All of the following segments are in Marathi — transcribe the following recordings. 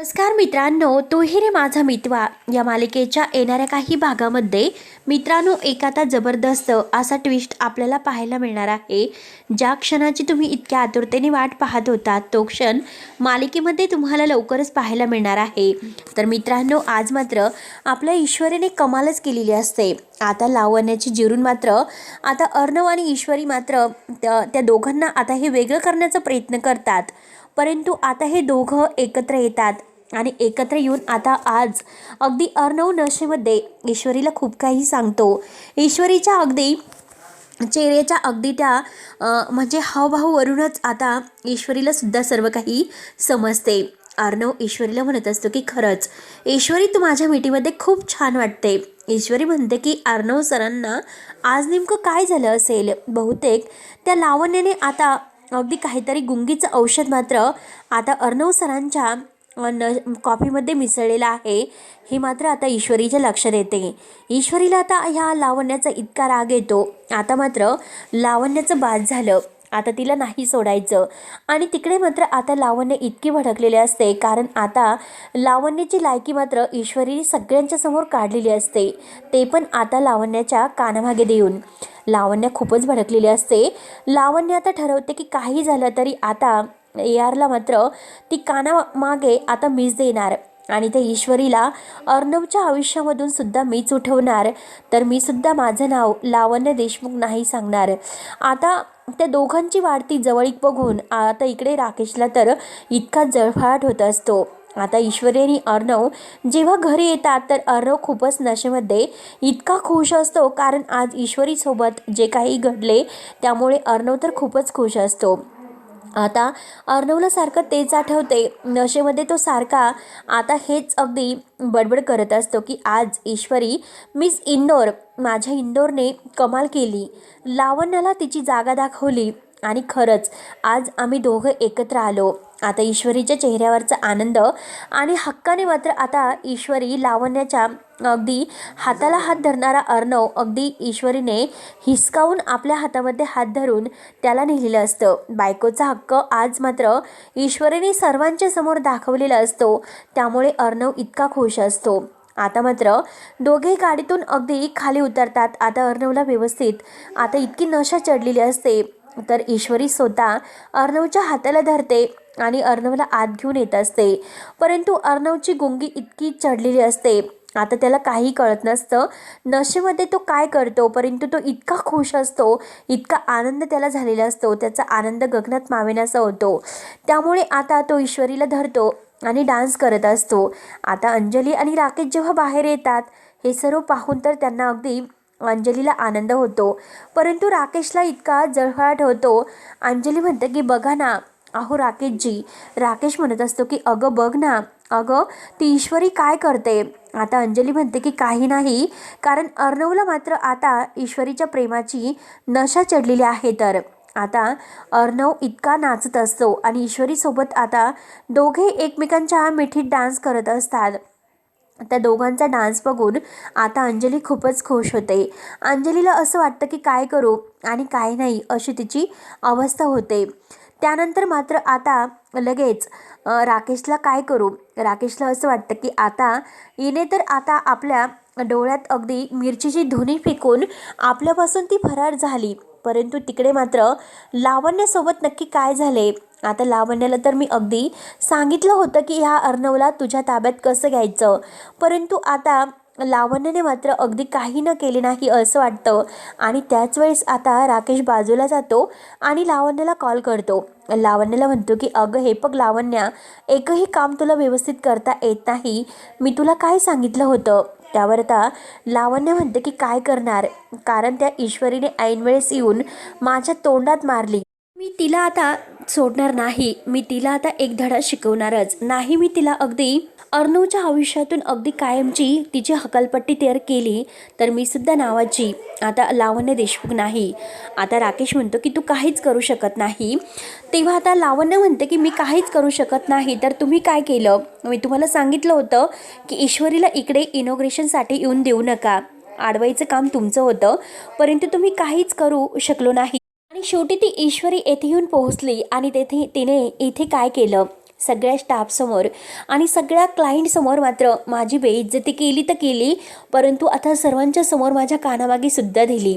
नमस्कार मित्रांनो तोही रे माझा मितवा. या मालिकेच्या येणाऱ्या काही भागामध्ये मित्रांनो एक आता जबरदस्त असा ट्विस्ट आपल्याला पाहायला मिळणार आहे. ज्या क्षणाची तुम्ही इतक्या आतुरतेने वाट पाहत होता तो क्षण मालिकेमध्ये तुम्हाला लवकरच पाहायला मिळणार आहे. तर मित्रांनो आज मात्र आपल्या ईश्वरीने कमालच केलेली असते. आता लावण्याची जिरून मात्र आता अर्णव आणि ईश्वरी मात्र त्या दोघांना आता हे वेगळं करण्याचा प्रयत्न करतात. परंतु आता हे दोघं एकत्र येतात. आणि एकत्र येऊन आता आज अगदी अर्णव नशेमध्ये ईश्वरीला खूप काही सांगतो. ईश्वरीच्या अगदी चेहऱ्याच्या अगदी त्या म्हणजे हावभाववरूनच आता ईश्वरीला सुद्धा सर्व काही समजते. अर्णव ईश्वरीला म्हणत असतो की खरंच ईश्वरी तू माझ्या मिठीमध्ये खूप छान वाटते. ईश्वरी म्हणते की अर्णव सरांना आज नेमकं काय झालं असेल? बहुतेक त्या लावण्याने आता अगदी काहीतरी गुंगीचं औषध मात्र आता अर्णव सरांच्या न कॉफीमध्ये मिसळलेलं आहे हे मात्र आता ईश्वरीच्या लक्षात येते. ईश्वरीला आता ह्या लावण्याचा इतका राग येतो. आता मात्र लावण्याचं बाद झालं. आता तिला नाही सोडायचं. आणि तिकडे मात्र आता लावण्य इतकी भडकलेली असते कारण आता लावण्याची लायकी मात्र ईश्वरीने सगळ्यांच्या समोर काढलेली असते. ते पण आता लावण्याच्या कानामागे देऊन. लावण्य खूपच भडकलेली असते. लावण्य आता ठरवते की काही झालं तरी आता यारला मात्र ती कानामागे आता मीच देणार. आणि त्या ईश्वरीला अर्णवच्या आयुष्यामधून सुद्धा मीच उठवणार. तर मी सुद्धा माझं नाव लावण्य देशमुख नाही सांगणार. आता त्या दोघांची वाढती जवळीक बघून आता इकडे राकेशला तर इतका जळफळाट होत असतो. आता ईश्वरी आणि अर्णव जेव्हा घरी येतात तर अर्णव खूपच नशेमध्ये इतका खुश असतो. कारण आज ईश्वरीसोबत जे काही घडले त्यामुळे अर्णव तर खूपच खुश असतो. आता अर्णवला सारखं तेच आठवते. नशेमध्ये तो सारखा आता हेच अगदी बडबड करत असतो की आज ईश्वरी मिस इंदोर माझ्या इंदोरने कमाल केली. लावण्याला तिची जागा दाखवली. आणि खरंच आज आम्ही दोघं एकत्र आलो. आता ईश्वरीच्या चेहऱ्यावरचा आनंद आणि हक्काने मात्र आता ईश्वरी लावण्याच्या अगदी हाताला हात धरणारा अर्णव अगदी ईश्वरीने हिसकावून आपल्या हातामध्ये हात धरून त्याला नेलेलं असतं. बायकोचा हक्क आज मात्र ईश्वरीने सर्वांच्या समोर दाखवलेला असतो. त्यामुळे अर्णव इतका खुश असतो. आता मात्र दोघे गाडीतून अगदी खाली उतरतात. आता अर्णवला व्यवस्थित आता इतकी नशा चढलेली असते. तर ईश्वरी स्वतः अर्णवच्या हाताला धरते आणि अर्णवला आत घेऊन येत असते. परंतु अर्णवची गुंगी इतकी चढलेली असते. आता त्याला काही कळत नसतं. नशेमध्ये तो काय करतो? परंतु तो इतका खुश असतो इतका आनंद त्याला झालेला असतो त्याचा आनंद गगनात मावेनासा होतो. त्यामुळे आता तो ईश्वरीला धरतो आणि डान्स करत असतो. आता अंजली आणि राकेश जेव्हा बाहेर येतात हे सर्व पाहून तर त्यांना अगदी अंजलीला आनंद होतो. परंतु राकेशला इतका जळहळाट होतो. अंजली म्हणते की बघा ना अहो राकेशजी राकेश म्हणत असतो की अगं बघ ना अगं ती ईश्वरी काय करते? आता अंजली म्हणते की काही नाही कारण अर्णवला मात्र आता ईश्वरीच्या प्रेमाची नशा चढलेली आहे तर. आता अर्णव इतका नाचत असतो आणि ईश्वरीसोबत आता दोघे एकमेकांच्या मिठीत डान्स करत असतात. त्या दोघांचा डान्स बघून आता अंजली खूपच खुश होते. अंजलीला असं वाटतं की काय करू आणि काय नाही अशी तिची अवस्था होते. त्यानंतर मात्र आता लगेच राकेशला काय करू? राकेशला असं वाटतं की आता हिने तर आता आपल्या डोळ्यात अगदी मिरचीची धुनी फेकून आपल्यापासून ती फरार झाली. परंतु तिकडे मात्र लावण्यासोबत नक्की काय झाले? आता लावण्याला तर मी अगदी सांगितलं होतं की ह्या अर्णवला तुझ्या ताब्यात कसं घ्यायचं? परंतु आता लावण्याने मात्र अगदी काही न केले नाही असं वाटतं. आणि त्याच वेळेस आता राकेश बाजूला जातो आणि लावण्याला कॉल करतो. लावण्याला म्हणतो की अगं हे बघ लावण्या एकही काम तुला व्यवस्थित करता येत नाही. मी तुला काय सांगितलं होतं? त्यावर आता लावण्य म्हणते की काय करणार? कारण त्या ईश्वरीने ऐनवेळेस येऊन माझ्या तोंडात मारली. मी तिला आता सोडणार नाही. मी तिला आता एक धडा शिकवणारच. नाही मी तिला अगदी अर्णवच्या आयुष्यातून अगदी कायमची तिची हकलपट्टी तयार केली तर मी सुद्धा नावाची आता लावण्य देशमुख नाही. आता राकेश म्हणतो की तू काहीच करू शकत नाही. तेव्हा आता लावण्य म्हणते की मी काहीच करू शकत नाही. तर तुम्ही काय केलं? मी तुम्हाला सांगितलं होतं की ईश्वरीला इकडे इनॉग्रेशनसाठी येऊन देऊ नका. आडवायचं काम तुमचं होतं परंतु तुम्ही काहीच करू शकलो नाही. आणि शेवटी ती ईश्वरी येथे येऊन पोहोचली आणि तेथे तिने इथे काय केलं? सगळ्या स्टाफसमोर आणि सगळ्या क्लायंटसमोर मात्र माझी बेइज्जती केली तर केली परंतु आता सर्वांच्या समोर माझ्या कानामागे सुद्धा दिली.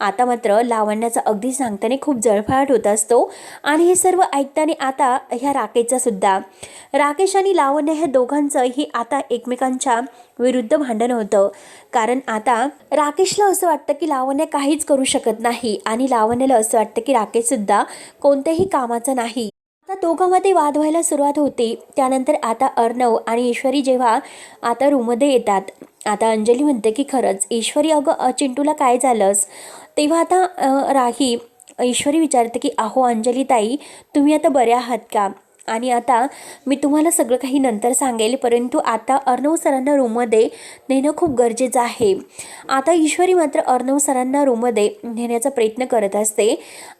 आता मात्र लावण्याचा अगदी सांगताना खूप जळफाळट होत असतो आणि हे सर्व ऐकताना आता ह्या राकेशचा सुद्धा. राकेश आणि लावण्य ह्या दोघांचं ही आता एकमेकांच्या विरुद्ध भांडण होतं. कारण आता राकेशला असं वाटतं की लावण्य काहीच करू शकत नाही आणि लावण्याला असं वाटतं की राकेशसुद्धा कोणत्याही कामाचं नाही. दोघांमध्ये वाद व्हायला सुरुवात होती. त्यानंतर आता अर्णव आणि ईश्वरी जेव्हा आता रूममध्ये येतात आता अंजली म्हणते की खरंच ईश्वरी अगं अ, चिंटूला काय झालंस? तेव्हा आता राही ईश्वरी विचारते की अहो अंजली ताई तुम्ही आता बऱ्या आहात का? आणि आता मी तुम्हाला सगळं काही नंतर सांगेल परंतु आता अर्णव सरांना रूममध्ये नेणं खूप गरजेचं आहे. आता ईश्वरी मात्र अर्णव सरांना रूममध्ये नेण्याचा प्रयत्न करत असते.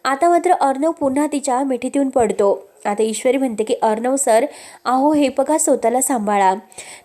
आता मात्र अर्णव पुन्हा तिच्या मिठीत येऊन पडतो. आता ईश्वरी म्हणते की अर्णव सर अहो हे बघा स्वतःला सांभाळा.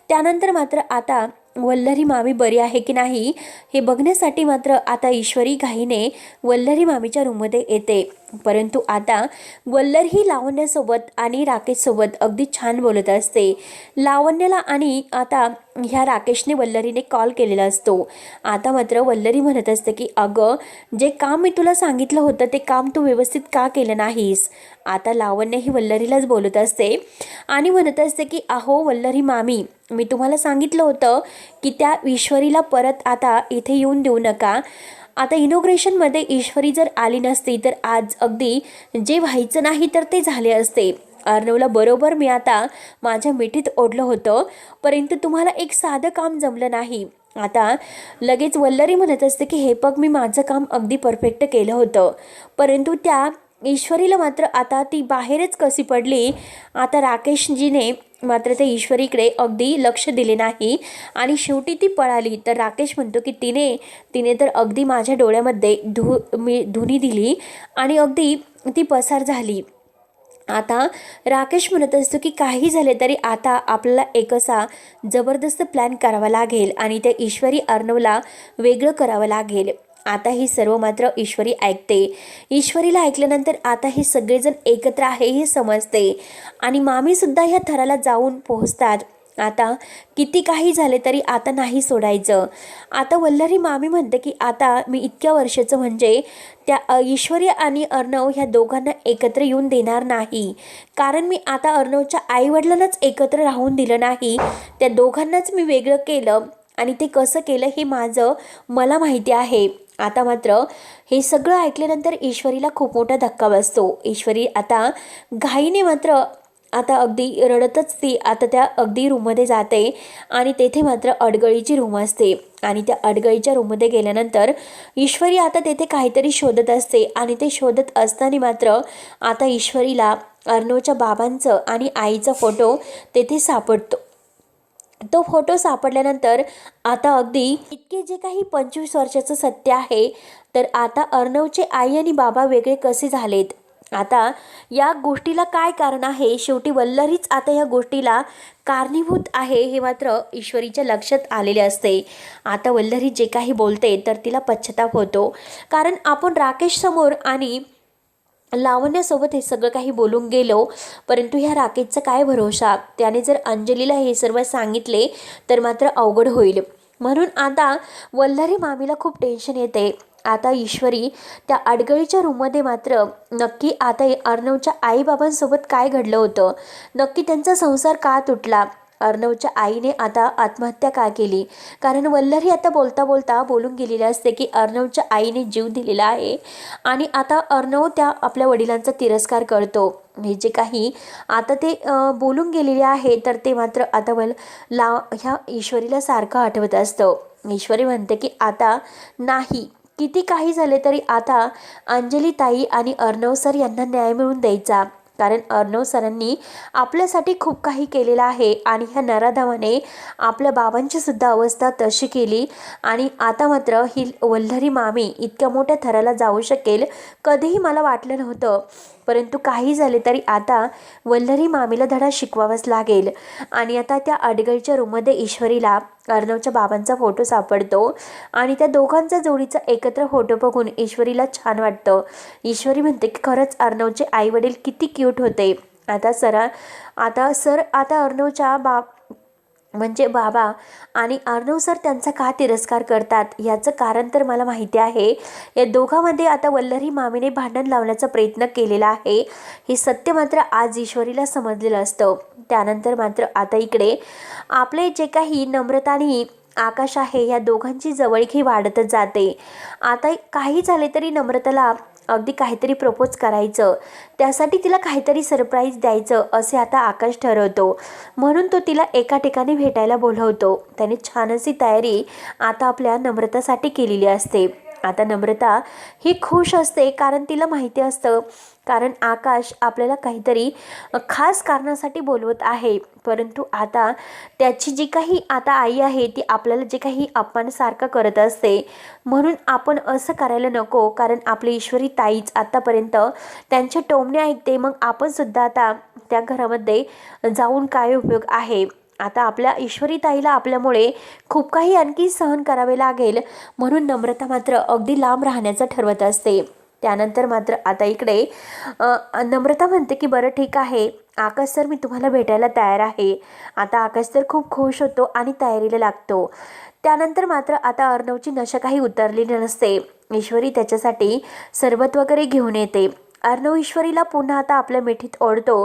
त्यानंतर मात्र आता वल्लरी मामी बरी आहे की नाही हे बघण्यासाठी मात्र आता ईश्वरी घाईने वल्लरी मामीच्या रूममध्ये येते. परंतु आता वल्लर ही लावण्यासोबत आणि राकेशसोबत अगदी छान बोलत असते. लावण्याला आणि आता ह्या राकेशने वल्लरीने कॉल केलेला असतो. आता मात्र वल्लरी म्हणत असते की अगं जे काम मी तुला सांगितलं होतं ते काम तू व्यवस्थित का केलं नाहीस? आता लावण्य ही वल्लरीलाच बोलत असते. आणि म्हणत असते की अहो वल्लरी मामी मी तुम्हाला सांगितलं होतं की त्या ईश्वरीला परत आता इथे येऊन देऊ नका. आता इनोग्रेशनमध्ये ईश्वरी जर आली नसती तर आज अगदी जे व्हायचं नाही तर ते झाले असते. अर्णवला बरोबर मी आता माझ्या मिठीत ओढलं होतं परंतु तुम्हाला एक साधं काम जमलं नाही. आता लगेच वल्लरी म्हणत असते की हे बघ मी माझं काम अगदी परफेक्ट केलं होतं. परंतु त्या ईश्वरीला मात्र आता ती बाहेरच कशी पडली? आता राकेशजीने मात्र त्या ईश्वरीकडे अगदी लक्ष दिले नाही आणि शेवटी ती पळाली. तर राकेश म्हणतो की तिने तिने तर अगदी माझ्या डोळ्यामध्ये धु मी धुनी दिली आणि अगदी ती पसार झाली. आता राकेश म्हणत असतो की काही झाले तरी आता आपल्याला एक असा जबरदस्त प्लॅन करावा लागेल आणि त्या ईश्वरी अर्णवला वेगळं करावं लागेल. आता ही सर्व मात्र ईश्वरी ऐकते. ईश्वरीला ऐकल्यानंतर आता हे सगळेजण एकत्र आहे हे समजते. आणि मामीसुद्धा ह्या थराला जाऊन पोहोचतात. आता किती काही झाले तरी आता नाही सोडायचं. आता वल्लरी मामी म्हणते की आता मी इतक्या वर्षाचं म्हणजे त्या ईश्वरी आणि अर्णव ह्या दोघांना एकत्र येऊन देणार नाही. कारण मी आता अर्णवच्या आईवडिलांनाच एकत्र राहून दिलं नाही. त्या दोघांनाच मी वेगळं केलं आणि ते कसं केलं हे माझं मला माहिती आहे. आता मात्र हे सगळं ऐकल्यानंतर ईश्वरीला खूप मोठा धक्का बसतो. ईश्वरी आता घाईने मात्र आता अगदी रडतच ती आता त्या अगदी रूममध्ये जाते आणि तेथे मात्र अडगळीची रूम असते. आणि त्या अडगळीच्या रूममध्ये गेल्यानंतर ईश्वरी आता तेथे काहीतरी शोधत असते आणि ते शोधत असताना मात्र आता ईश्वरीला अर्णवच्या बाबांचं आणि आईचा फोटो तेथे सापडतो. तो फोटो सापडल्यानंतर आता अगदी इतके जे काही पंचवीस वर्षाचं सत्य आहे तर आता अर्णवचे आई आणि बाबा वेगळे कसे झालेत? आता या गोष्टीला काय कारण आहे? शेवटी वल्लरीच आता या गोष्टीला कारणीभूत आहे हे मात्र ईश्वरीच्या लक्षात आलेले असते. आता वल्लरी जे काही बोलते तर तिला पश्चाताप होतो. कारण आपण राकेश समोर आणि लावण्यासोबत हे सगळं काही बोलून गेलो. परंतु ह्या राकेशचा काय भरोसा? त्याने जर अंजलीला हे सर्व सांगितले तर मात्र अवघड होईल. म्हणून आता वल्लरी मामीला खूप टेन्शन येते. आता ईश्वरी त्या अडगळीच्या रूममध्ये मात्र नक्की आता अर्णवच्या आईबाबांसोबत काय घडलं होतं? नक्की त्यांचा संसार का तुटला? अर्णवच्या आईने आता आत्महत्या का केली? कारण वल्लरी आता बोलता बोलता बोलून गेलेली असते की अर्णवच्या आईने जीव दिलेला आहे आणि आता अर्णव त्या आपल्या वडिलांचा तिरस्कार करतो. हे जे काही आता ते बोलून गेलेले आहे तर ते मात्र आता वल ला ह्या ईश्वरीला सारखं आठवत असतं. ईश्वरी म्हणते की आता नाही. किती काही झाले तरी आता अंजली ताई आणि अर्णव सर यांना न्याय मिळवून द्यायचा. कारण अर्णव सरांनी आपल्यासाठी खूप काही केलेलं आहे आणि ह्या नराधावाने आपल्या बाबांची सुद्धा अवस्था तशी केली. आणि आता मात्र ही वल्लरी मामी इतक्या मोठ्या थराला जाऊ शकेल कधीही मला वाटलं नव्हतं. परंतु काही झाले तरी आता वल्लरी मामीला धडा शिकवावाच लागेल. आणि आता त्या अडगळीच्या रूममध्ये ईश्वरीला अर्णवच्या बाबांचा फोटो सापडतो आणि त्या दोघांचा जोडीचा एकत्र फोटो बघून ईश्वरीला छान वाटतं. ईश्वरी म्हणते की खरंच अर्णवचे आई वडील किती क्यूट होते. आता सरा आता सर आता अर्णवच्या बाप म्हणजे बाबा आणि अर्णव सर त्यांचा का तिरस्कार करतात? याचं कारण तर मला माहिती आहे. या दोघांमध्ये आता वल्लरी मामीने भांडण लावण्याचा प्रयत्न केलेला आहे. हे सत्य मात्र आज ईश्वरीला समजलेलं असतं. त्यानंतर मात्र आता इकडे आपले जे काही नम्रता आणि आकाश आहे या दोघांची जवळीक वाढतच जाते. आता काही झाले तरी नम्रताला अगदी काहीतरी प्रपोज करायचं. त्यासाठी तिला काहीतरी सरप्राईज द्यायचं असे आता आकाश ठरवतो. म्हणून तो तिला एका ठिकाणी भेटायला बोलवतो. त्याने छान अशी तयारी आता आपल्या नम्रतासाठी केलेली असते. आता नम्रता ही खुश असते कारण तिला माहिती असतं. कारण आकाश आपल्याला काहीतरी खास कारणासाठी बोलवत आहे. परंतु आता त्याची जी काही आता आई आहे ती आपल्याला जे काही अपमानसारखं करत असते. म्हणून आपण असं करायला नको. कारण आपली ईश्वरी ताईच आतापर्यंत त्यांचे टोमणे ऐकते मग आपणसुद्धा आता त्या घरामध्ये जाऊन काय उपयोग आहे? आता आपल्या ईश्वरी ताईला आपल्यामुळे खूप काही आणखी सहन करावे लागेल. म्हणून नम्रता मात्र अगदी लांब राहण्याचं ठरवत असते. त्यानंतर मात्र आता इकडे नम्रता म्हणते की बरं ठीक आहे. आकाश सर मी तुम्हाला भेटायला तयार आहे. आता आकाश तर खूप खुश होतो आणि तयारीला लागतो. त्यानंतर मात्र आता अर्णवची नशा काही उतरलेली नसते. ईश्वरी त्याच्यासाठी सरबत वगैरे घेऊन येते. अर्णव ईश्वरीला पुन्हा आता आपल्या मिठीत ओढतो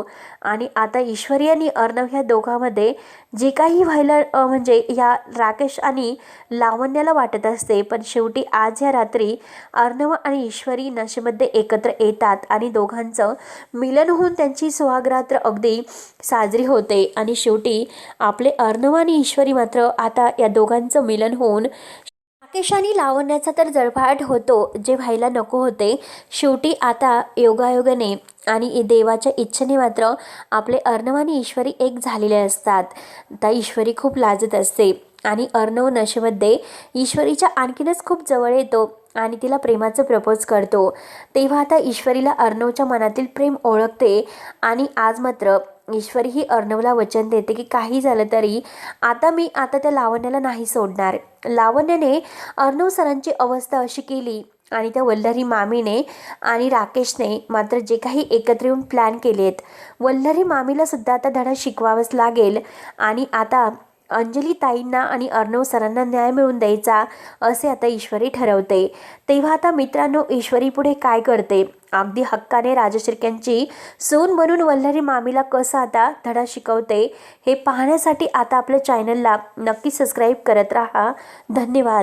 आणि आता ईश्वरी आणि अर्णव ह्या दोघांमध्ये जे काही व्हायला म्हणजे या राकेश आणि लावण्याला वाटत असते पण शेवटी आज या रात्री अर्णव आणि ईश्वरी नशेमध्ये एकत्र येतात आणि दोघांचं मिलन होऊन त्यांची सुहागरात्र अगदी साजरी होते आणि शेवटी आपले अर्णव आणि ईश्वरी मात्र आता या दोघांचं मिलन होऊन राकेश लावण्याचा तर जळफाट होतो जे व्हायला नको होते. शेवटी आता योगायोगाने आणि देवाच्या इच्छेने मात्र आपले अर्णव आणि ईश्वरी एक झालेले असतात. त्या ईश्वरी खूप लाजत असते आणि अर्णव नशेमध्ये ईश्वरीच्या आणखीनच खूप जवळ येतो आणि तिला प्रेमाचं प्रपोज करतो. तेव्हा आता ईश्वरीला अर्णवच्या मनातील प्रेम ओळखते आणि आज मात्र ईश्वरी ही अर्णवला वचन देते की काही झालं तरी आता मी आता त्या लावण्याला नाही सोडणार. लावण्याने अर्णव सरांची अवस्था अशी केली आणि त्या वल्लरी मामीने आणि राकेशने मात्र जे काही एकत्र येऊन प्लॅन केलेत. वल्लरी मामीला सुद्धा आता धडा शिकवावंच लागेल आणि आता अंजली ताईंना आणि अर्णव सरांना न्याय मिळवून द्यायचा असे आता ईश्वरी ठरवते. तेव्हा आता मित्रांनो ईश्वरी पुढे काय करते? अगदी हक्काने राजशिर्क्यांची सून बनून वल्हारी मामीला कसं आता धडा शिकवते हे पाहण्यासाठी आता आपल्या चॅनलला नक्की सबस्क्राईब करत राहा. धन्यवाद.